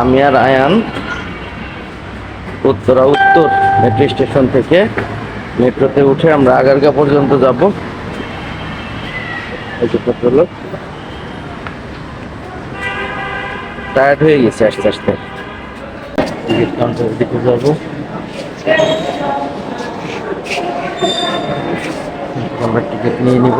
আমি আর আয়ান উত্তরা উত্তর metro station থেকে মেট্রোতে উঠে আমরা আগারগা পর্যন্ত যাব। টায়ার্ড হয়ে গেছে আস্তে আস্তে। টিকিট কাউন্টারের দিকে আমরা টিকিট নিয়ে নিব।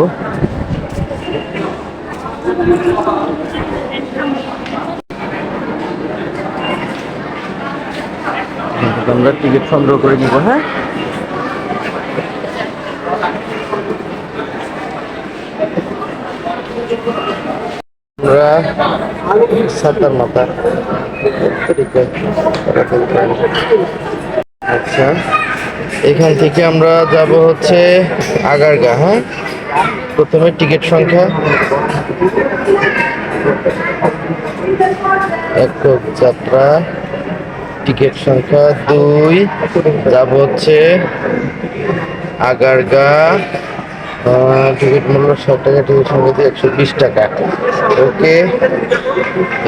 আমরা টিকিট সংগ্রহ করে নিব হ্যাঁ? আমরা সাতার আচ্ছা এখান থেকে আমরা যাব হচ্ছে আগারগা হ্যাঁ? প্রথমে টিকিট সংখ্যা একক যাত্রা টিকিট সংখ্যা দুই, যাব হচ্ছে আগারগা টিকিট মূল্য ষাট টাকা, টিকিট সংখ্যা একশো বিশ টাকা। ওকে,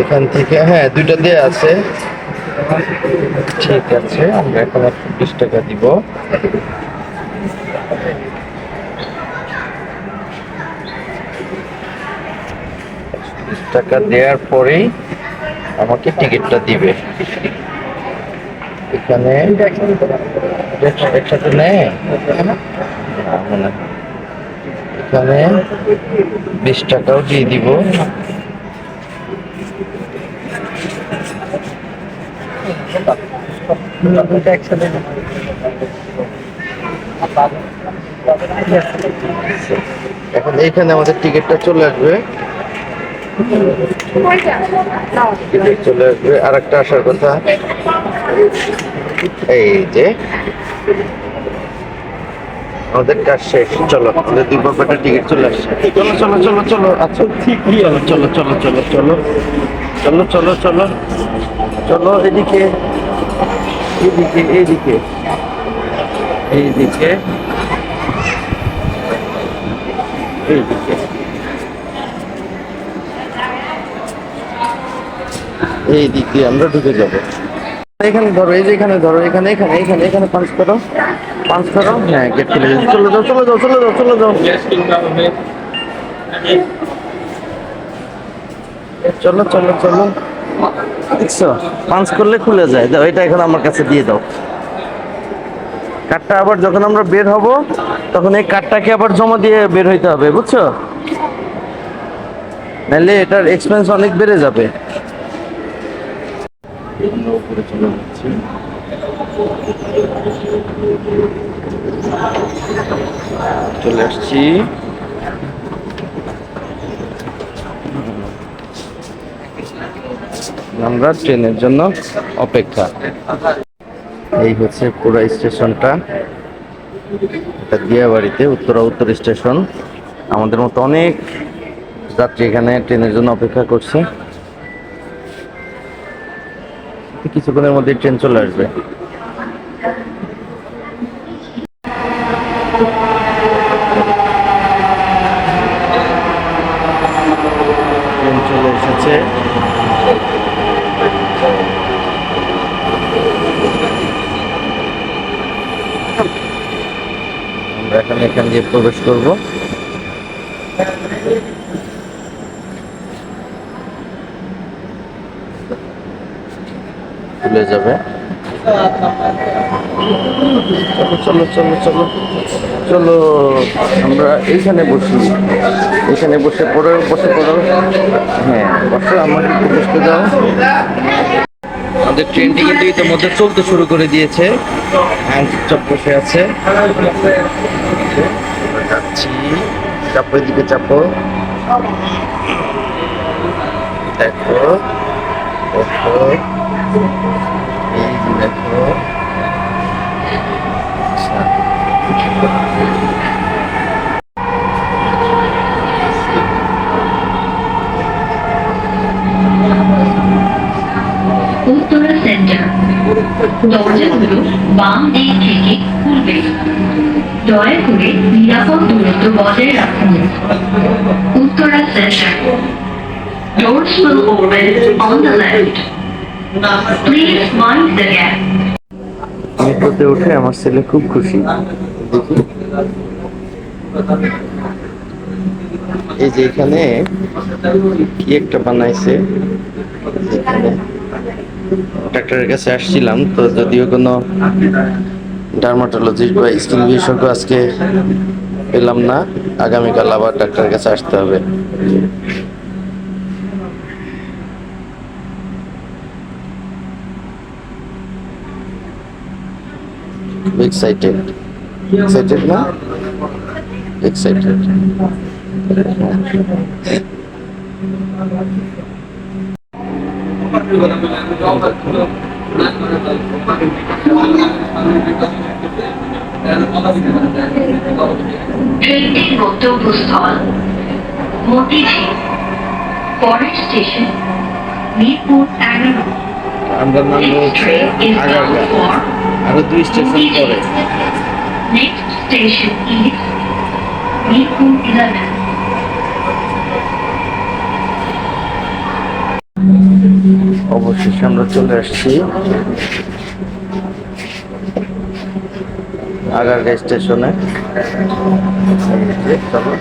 এখান থেকে হ্যাঁ দুইটা দিয়ে আছে। ঠিক আছে, আমরা এখন একশো বিশ টাকা দিব। টাকা দেওয়ার পরেই আমাকে টিকিটটা দিবে। এখানে? এক- একসাথে নেয় না, এখানে বিশ টাকাও দিয়ে দিব। এখন এইখানে আমাদের টিকিটটা চলে আসবে। টিকিট চলে আসবে। আর একটা আসার কথা। এই যে আমাদের কাজ শেষ চলো আমাদের দুই বাবাটা টিকিট চলে আসছে চলো চলো চলো চলো আচ্ছা চলো চলো চলো চলো চলো চলো চলো চলো এদিকে এদিকে এইদিকে এইদিকে এইদিকে এই আমরা ঢুকে যাব এখানে ধরো, এই যে এখানে ধরো, এখানে এখানে এখানে এখানে পাঁচ করো। পাঁচ করো। হ্যাঁ গেট খুলে গেছে। চলে যাও চলে যাও চলে যাও চলে যাও। চলো চলো চলো। দেখছ? পাঁচ করলে খুলে যায়। এটা এখন আমার কাছে দিয়ে দাও। কার্ডটা আবার যখন আমরা বের হব, তখন এই কার্ডটাকে আবার জমা দিয়ে বের হইতে হবে, বুঝছ? নাহলে এটার এক্সপেন্স অনেক বেড়ে যাবে। উপরে চলে যাচ্ছি। চলে আসছি। আমরা ট্রেনের জন্য অপেক্ষা। এই হচ্ছে পুরা স্টেশনটা। এটা দিয়াবাড়িতে উত্তরা উত্তর স্টেশন। আমাদের মতো অনেক যাত্রী এখানে ট্রেনের জন্য অপেক্ষা করছে। কিছুক্ষণের মধ্যে ট্রেন চলে আসবে। ট্রেন চলে এসেছে। আমরা এখানে এখান দিয়ে প্রবেশ করব। খুলে যাবে। চলো চলো চলো চলো আমরা এইখানে বসি। এখানে বসে পড়ো বসে পড়ো। হ্যাঁ বসো, আমাকে বসতে দাও। আমাদের ট্রেনটি কিন্তু ইতিমধ্যে চলতে শুরু করে দিয়েছে। হ্যাঁ চুপচাপ বসে আছে। আমরা যাচ্ছি। চাপো, এদিকে চাপো। দেখো দেখো। এই যে দেখো উত্তরা সেন্টার দরজাগুলো বাম দিক থেকে খুলবে দয়া করে নিরাপদ দূরত্ব বজায় রাখুন Uttara centre Doors will open, on the left. মেট্রোতে উঠে আমার ছেলে খুব খুশি। এই যে এখানে কি একটা বানাইছে? ডাক্তারের কাছে আসছিলাম, তো যদিও কোনো ডার্মাটোলজিস্ট বা স্কিন বিশেষজ্ঞ আজকে পেলাম না। আগামীকাল আবার ডাক্তারের কাছে আসতে হবে। এক্সাইটেড এক্সাইটেড না এক্সাইটেড ট্রেনটির গন্তব্যস্থল মতিঝিল পরের স্টেশন মিরপুর এগারো আমরা নাম Next হচ্ছে train আরও দুই স্টেশন পরে। অবশেষে আমরা চলে আসছি। আগারগা স্টেশনে। চলো।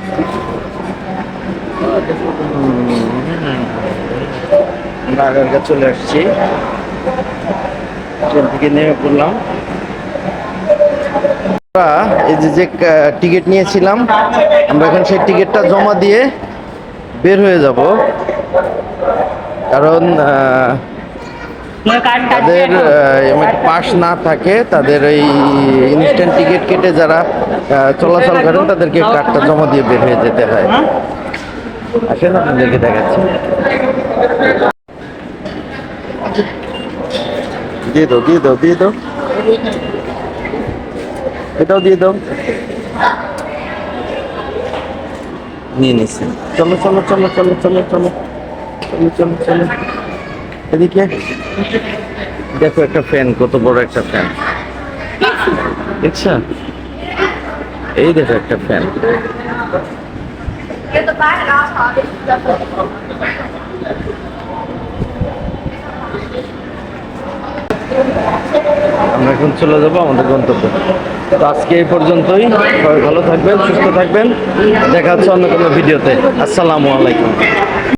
আগারগা চলে আসছি। ট্রেন থেকে নেমে পড়লাম। আমরা এই যে যে টিকিট নিয়েছিলাম আমরা এখন সেই টিকিটটা জমা দিয়ে বের হয়ে যাব। কারণ তাদের পাস না থাকে তাদের এই ইনস্ট্যান্ট টিকিট কেটে যারা চলাচল করেন তাদেরকে কার্ডটা জমা দিয়ে বের হয়ে যেতে হয়। আসেন আপনাদেরকে দেখাচ্ছি। দিয়ে দাও দিয়ে দাও দিয়ে দাও এটাও দিয়ে দাও নিয়ে নিচ্ছি চলো চলো চলো চলো চলো চলো চলো চলো চলো এদিকে দেখো একটা ফ্যান কত বড় একটা ফ্যান দেখছ এই দেখো একটা ফ্যান এখন চলে যাব আমাদের গন্তব্য। তো আজকে এই পর্যন্তই। ভালো থাকবেন, সুস্থ থাকবেন। দেখা হচ্ছে অন্য কোনো ভিডিওতে। আসসালামু আলাইকুম।